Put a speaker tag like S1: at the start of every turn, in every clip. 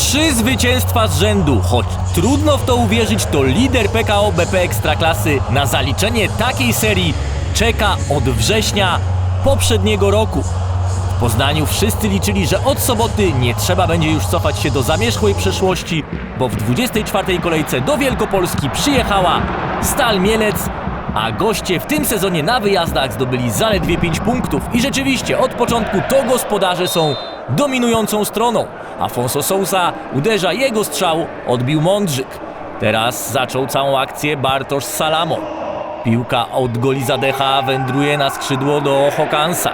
S1: Trzy zwycięstwa z rzędu, choć trudno w to uwierzyć, to lider PKO BP Ekstraklasy na zaliczenie takiej serii czeka od września poprzedniego roku. W Poznaniu wszyscy liczyli, że od soboty nie trzeba będzie już cofać się do zamierzchłej przeszłości, bo w 24. kolejce do Wielkopolski przyjechała Stal Mielec, a goście w tym sezonie na wyjazdach zdobyli zaledwie 5 punktów i rzeczywiście od początku to gospodarze są dominującą stroną. Afonso Sousa uderza jego strzał, odbił Mądrzyk. Teraz zaczął całą akcję Bartosz Salamo. Piłka od goli Zadecha wędruje na skrzydło do Hokansa.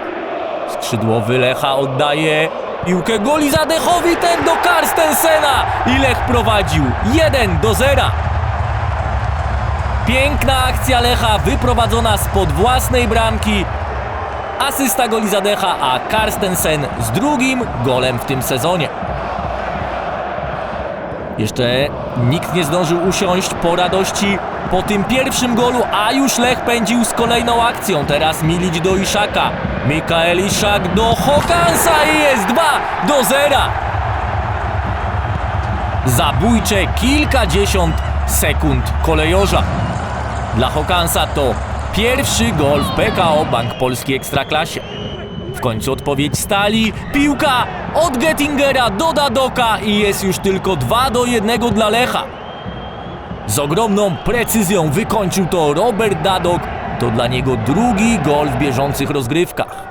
S1: Skrzydłowy Lecha oddaje piłkę goli Zadechowi, ten do Karstensena i Lech prowadził 1 do 0. Piękna akcja Lecha wyprowadzona spod własnej bramki. Asysta goli Zadecha, a Karstensen z drugim golem w tym sezonie. Jeszcze nikt nie zdążył usiąść po radości po tym pierwszym golu, a już Lech pędził z kolejną akcją. Teraz Milić do Iszaka. Mikael Iszak do Hokansa i jest 2 do 0. Zabójcze kilkadziesiąt sekund kolejorza. Dla Hokansa to pierwszy gol w PKO Bank Polski Ekstraklasie. W końcu odpowiedź stali. Piłka od Gettingera do Dadoka i jest już tylko 2 do 1 dla Lecha. Z ogromną precyzją wykończył to Robert Dadok. To dla niego drugi gol w bieżących rozgrywkach.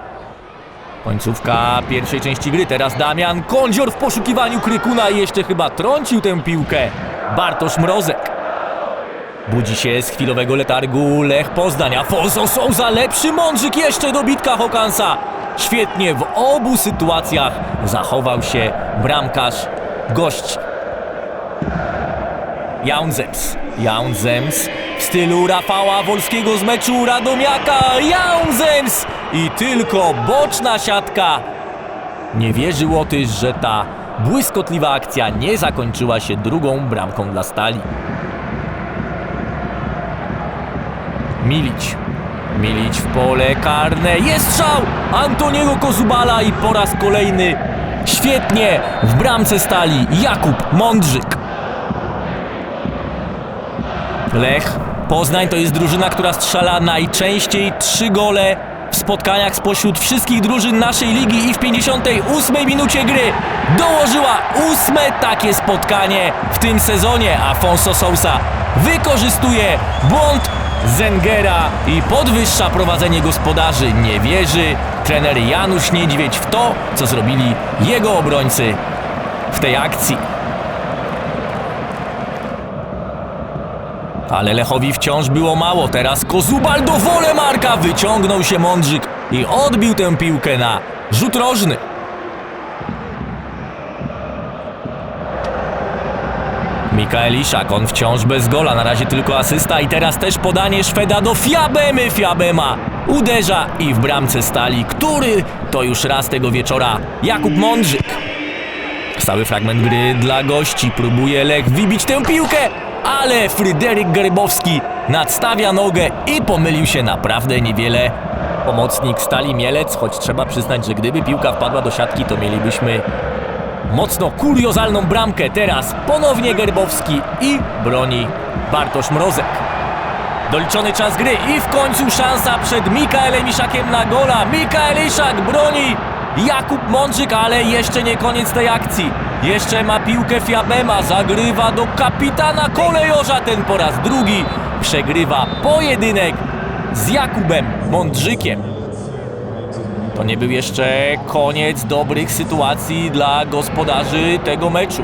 S1: Końcówka pierwszej części gry. Teraz Damian Kądzior w poszukiwaniu Krykuna jeszcze chyba trącił tę piłkę. Bartosz Mrozek. Budzi się z chwilowego letargu Lech Poznań. Afonso Souza, lepszy mądrzyk jeszcze do bitka Hokansa. Świetnie w obu sytuacjach zachował się bramkarz gości. Jaunzems. Jaunzems w stylu Rafała Wolskiego z meczu Radomiaka. Jaunzems! I tylko boczna siatka. Nie wierzył Otysz, że ta błyskotliwa akcja nie zakończyła się drugą bramką dla Stali. Milić. Milić w pole karne. Jest strzał! Antoniego Kozubala i po raz kolejny świetnie w bramce stali Jakub Mądrzyk. Lech Poznań to jest drużyna, która strzela najczęściej trzy gole w spotkaniach spośród wszystkich drużyn naszej ligi i w 58 minucie gry dołożyła ósme takie spotkanie w tym sezonie. Afonso Sousa wykorzystuje błąd Zengera i podwyższa prowadzenie gospodarzy. Nie wierzy trener Janusz Niedźwiedź w to, co zrobili jego obrońcy w tej akcji. Ale Lechowi wciąż było mało. Teraz Kozubal do Wolemarka wyciągnął się Mądrzyk i odbił tę piłkę na rzut rożny. Mikael Iszak, on wciąż bez gola, na razie tylko asysta i teraz też podanie Szweda do Fiabemy. Fiabema uderza i w bramce stali, który to już raz tego wieczora Jakub Mądrzyk. Stały fragment gry dla gości. Próbuje Lech wybić tę piłkę, ale Fryderyk Grybowski nadstawia nogę i pomylił się naprawdę niewiele. Pomocnik Stali Mielec, choć trzeba przyznać, że gdyby piłka wpadła do siatki, to mielibyśmy mocno kuriozalną bramkę. Teraz ponownie Gerbowski i broni Bartosz Mrozek. Doliczony czas gry i w końcu szansa przed Mikaelem Iszakiem na gola. Mikael Iszak broni Jakub Mądrzyk, ale jeszcze nie koniec tej akcji. Jeszcze ma piłkę Fiabema, zagrywa do kapitana kolejorza, ten po raz drugi przegrywa pojedynek z Jakubem Mądrzykiem. To nie był jeszcze koniec dobrych sytuacji dla gospodarzy tego meczu.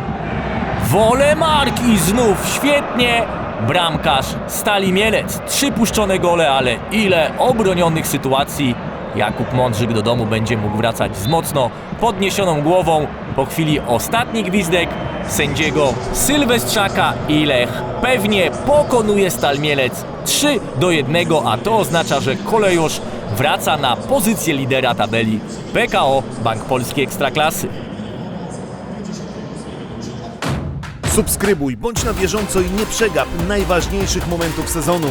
S1: Wolemark i znów świetnie bramkarz Stali Mielec. Trzy puszczone gole, ale ile obronionych sytuacji. Jakub Mądrzyk do domu będzie mógł wracać z mocno podniesioną głową. Po chwili ostatni gwizdek sędziego Sylwestrzaka i Lech pewnie pokonuje Stal Mielec 3 do 1, a to oznacza, że kolejorz wraca na pozycję lidera tabeli PKO Bank Polski Ekstraklasy.
S2: Subskrybuj, bądź na bieżąco i nie przegap najważniejszych momentów sezonu.